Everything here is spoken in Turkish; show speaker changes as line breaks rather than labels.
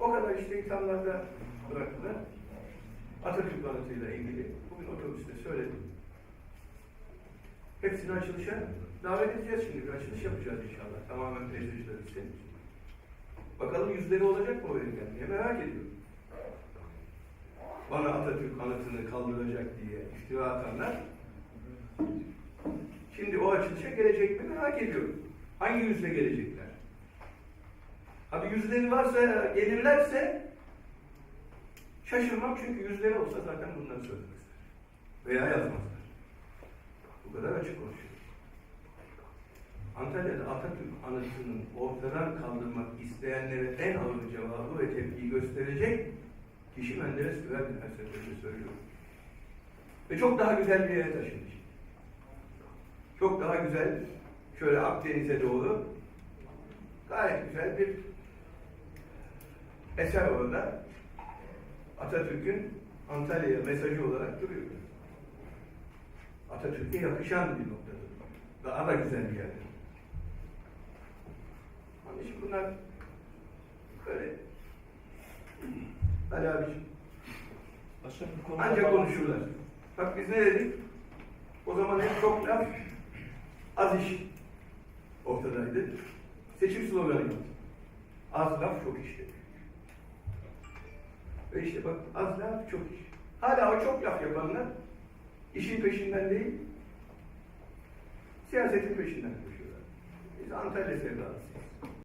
O kadar işte ithamlarda bıraktılar. Atatürk anıtıyla ilgili bugün otobüste söyledim. Hepsini açılışa davet edeceğiz şimdi. Bir açılış yapacağız inşallah. Tamamen prestijler için. Bakalım yüzleri olacak mı o engelliye merak ediyorum. Bana Atatürk anıtını kaldıracak diye iftira atanlar şimdi o açılışa gelecek mi merak ediyorum. Hangi yüzle gelecekler? Abi yüzleri varsa, gelirlerse şaşırmam çünkü yüzleri olsa zaten bunları söylemezler. Veya yazmazlar. Bu kadar açık konuşuyor. Antalya'da Atatürk anıtının ortadan kaldırmak isteyenlere en ağır cevabı ve tepkiyi gösterecek kişi Menderes Güven'dir her seferinde söylüyorum. Ve çok daha güzel bir yere taşınmış. Çok daha güzel, şöyle Akdeniz'e doğru gayet güzel bir eser orada. Atatürk'ün Antalya'ya mesajı olarak duruyor. Atatürk'e yakışan bir noktada. Daha da güzel bir yerde. Onun için bunlar böyle Ali abiciğim ancak konuşurlar. Bak biz ne dedik? O zaman hep çok laf, az iş ortadaydı. Seçim sloganı yaptık. Az laf çok iş dedik. Ve işte bak az laf çok iş. Hala o çok laf yapanlar işin peşinden değil, siyasetin peşinden koşuyorlar. Biz Antalya sevdalısıyız.